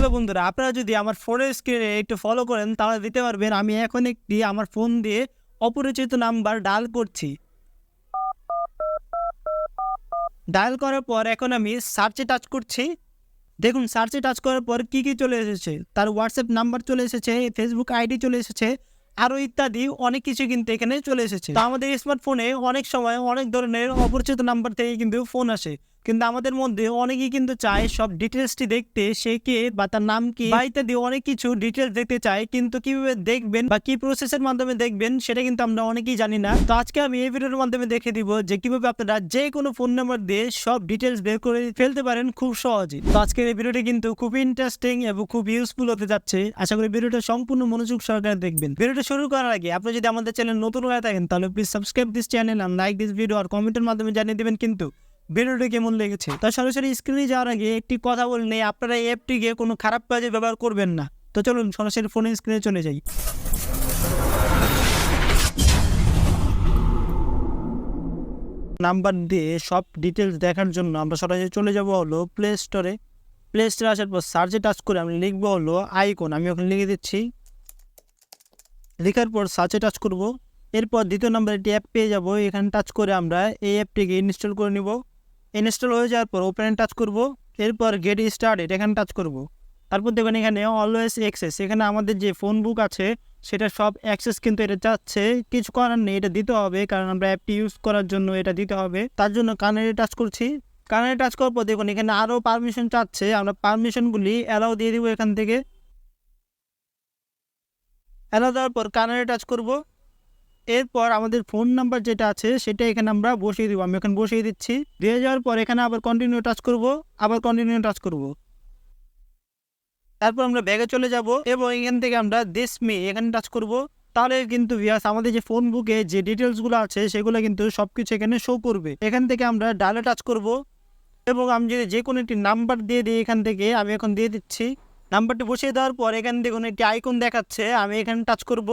Hello বন্ধুরা, আপনারা যদি আমার ফোনের স্ক্রিনে একটু ফলো করেন, তাহলে দিতে পারবেন আমি এখন একটি আমার ফোন দিয়ে অপরিচিত নাম্বার ডায়াল করছি। ডায়াল করার পর এখন আমি সার্চে টাচ করছি। দেখুন সার্চে টাচ করার পর কি কি চলে এসেছে? তার হোয়াটসঅ্যাপ নাম্বার চলে এসেছে ফেসবুক আইডি চলে এসেছে আরও ইত্যাদি অনেক কিছু কিন্তু এখানে চলে এসেছে। তো আমাদের স্মার্টফোনে অনেক সময় অনেক ধরনের অপরিচিত নাম্বার থেকে কিন্তু ফোন আসে। কিন্তু আমাদের মধ্যে অনেকেই কিন্তু চায় সব ডিটেলসটি দেখতে, সে কে বা তার নাম কি? বা ইত্যাদি অনেক কিছু ডিটেলস দেখতে চায়, কিন্তু কীভাবে দেখবেন বা কি প্রসেসের মাধ্যমে দেখবেন সেটা কিন্তু আমরা অনেকেই জানি না। তো আজকে আমি এই ভিডিওর মাধ্যমে দেখে দিব যে কীভাবে আপনারা যে কোনো ফোন নাম্বার দিয়ে সব ডিটেলস বের করে ফেলতে পারেন খুব সহজে। তো আজকের এই ভিডিওটি কিন্তু খুব ইন্টারেস্টিং এবং খুব ইউজফুল হতে যাচ্ছে। আশা করি ভিডিওটা সম্পূর্ণ মনোযোগ সহকারে দেখবেন। ভিডিওটা শুরু করার আগে আপনি যদি আমাদের চ্যানেল নতুন হয়ে থাকেন, তাহলে প্লিজ সাবস্ক্রাইব দিস চ্যানেল আর লাইক দিস ভিডিও আর কমেন্টের মাধ্যমে জানিয়ে দেবেন কিন্তু ভিডিওটি কেমন লেগেছে তা সরাসরি স্ক্রিনে যাওয়ার আগে একটি কথা বলে নেই, আপনারা এই অ্যাপটিকে কোনো খারাপ কাজে ব্যবহার করবেন না। তো চলুন সরাসরি ফোনের স্ক্রিনে চলে যাই। নাম্বার দিয়ে সব ডিটেলস দেখার জন্য আমরা সরাসরি চলে যাব হলো প্লে স্টোরে প্লে স্টোরে আসার পর সার্চে টাচ করে আমি লিখব হলো আইকন আমি ওখানে লিখে দিচ্ছি। লেখার পর সার্চে টাচ করব। এরপর দ্বিতীয় নম্বর একটি অ্যাপ পেয়ে যাব। এখানে টাচ করে আমরা এই অ্যাপটিকে ইনস্টল করে নিব। ইনস্টল হয়ে যাওয়ার পর ওপেন টাচ করব, এরপর গেট স্টার্টেড এখানে টাচ করব। তারপর দেখবেন এখানে অলওয়েজ অ্যাক্সেস এখানে আমাদের যে ফোন বুক আছে, সেটা সব অ্যাক্সেস কিন্তু এটা চাচ্ছে। কিছু করার নেই, এটা দিতে হবে, কারণ আমরা অ্যাপটি ইউজ করার জন্য এটা দিতে হবে। তার জন্য কানেরে টাচ করছি। কানেরে টাচ করার পর দেখুন এখানে আরও পারমিশন চাচ্ছে। আমরা পারমিশনগুলি অ্যালাউ দিয়ে দেবো এখান থেকে। অ্যালাউ দেওয়ার পর কানেরে টাচ করব। এরপর আমাদের ফোন নাম্বার যেটা আছে, সেটা এখানে আমরা বসিয়ে দিব। আমি এখানে বসিয়ে দিচ্ছি। দিয়ে যাওয়ার পর এখানে আবার কন্টিনিউ টাচ করব, আবার কন্টিনিউ টাচ করব। তারপর আমরা ব্যাগে চলে যাব এবং এখান থেকে আমরা দেশ মে এখানে টাচ করব। তাহলে কিন্তু ভিয়াস আমাদের যে ফোন বুকে যে ডিটেলসগুলো আছে, সেগুলো কিন্তু সব কিছু এখানে শো করবে। এখান থেকে আমরা ডালে টাচ করব এবং আমি যদি যে কোনো একটি নাম্বার দিয়ে দিই এখান থেকে, আমি এখন দিয়ে দিচ্ছি। নাম্বারটি বসিয়ে দেওয়ার পর এখান থেকে কোনো একটি আইকন দেখাচ্ছে, আমি এখানে টাচ করব।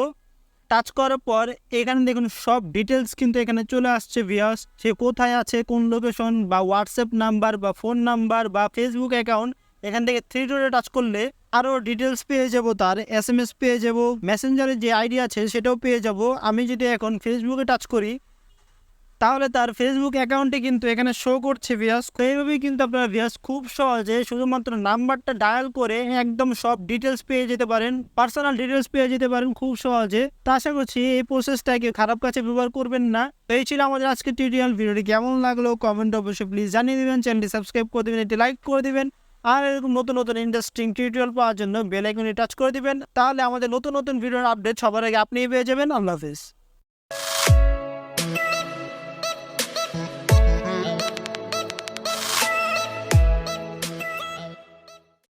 টাচ করার পর এখানে দেখুন সব ডিটেলস কিন্তু এখানে চলে আসছে ভিয়াস সে কোথায় আছে, কোন লোকেশন বা হোয়াটসঅ্যাপ নাম্বার বা ফোন নাম্বার বা ফেসবুক অ্যাকাউন্ট এখান থেকে থ্রি ডোরে টাচ করলে আরও ডিটেলস পেয়ে যাব তার এস এম এস পেয়ে যাব মেসেঞ্জারের যে আইডি আছে সেটাও পেয়ে যাব। আমি যদি এখন ফেসবুকে টাচ করি তাহলে তার ফেসবুক অ্যাকাউন্টে কিন্তু এখানে শো করছে ভিয়াস এইভাবেই কিন্তু আপনারা ভিয়াস খুব সহজে শুধুমাত্র নাম্বারটা ডায়াল করে একদম সব ডিটেলস পেয়ে যেতে পারেন পার্সোনাল ডিটেলস পেয়ে যেতে পারেন খুব সহজে। তা আশা করছি এই প্রসেসটাকে খারাপ কাছে ব্যবহার করবেন না। তো এই ছিল আমাদের আজকের টিউটোরিয়াল ভিডিওটি কেমন লাগল কমেন্ট অবশ্যই প্লিজ জানিয়ে দেবেন। চ্যানেলটি সাবস্ক্রাইব করে দেবেন, একটি লাইক করে দিবেন। আর এরকম নতুন নতুন ইন্টারেস্টিং টিউটোরিয়াল পাওয়ার জন্য বেল আইকনে টাচ করে দিবেন। তাহলে আমাদের নতুন নতুন ভিডিওর আপডেট সবার আগে আপনিই পেয়ে যাবেন। আল্লাহ হাফিজ।